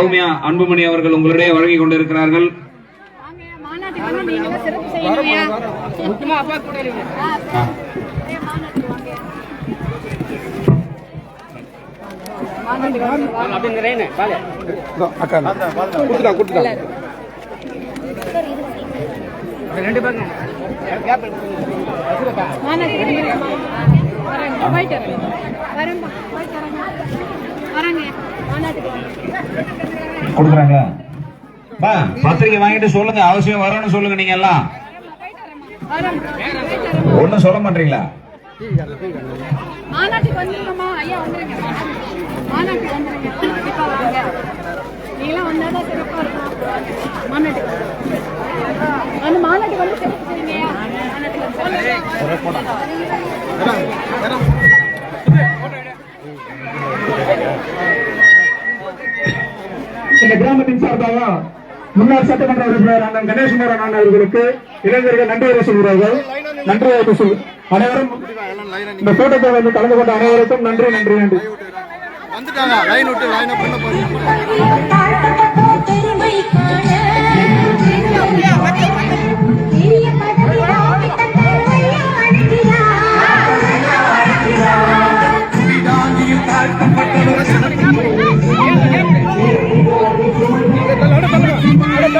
சௌமியா அன்புமணி அவர்கள் உங்களிடையே வழங்கி கொண்டிருக்கிறார்கள் வாங்க, ரெண்டு போயிட்டு வரேன். வரேங்க. கொடுக்குறாங்க. பா பத்திரிக்கை வாங்கிட்டு சொல்லுங்க. அவசியம் வரணும்னு சொல்லுங்க நீங்க எல்லாம். வரேன்ப்பா, ஒண்ணும் சொல்ல மாட்டீங்களா? மாநாட்டுக்கு இந்த கிராமத்தின் சார்பாக முன்னாள் சட்டமன்ற உறுப்பினர் அண்ணன் கணேஷ்குமார் அண்ணன் அவர்களுக்கு இளைஞர்கள் நன்றி சொல்கிறார்கள். நன்றி சொல் அனைவரும் இந்த கூட்டத்தில் வந்து கலந்து கொண்ட அனைவருக்கும் நன்றி நன்றி நன்றி. வந்துட்டாங்க. லைன் விட்டு லைன்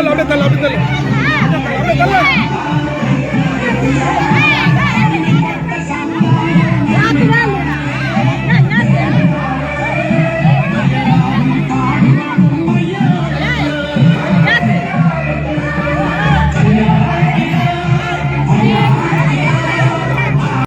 ತಲ್ಲ ಅವಳೆ ತಲ್ಲ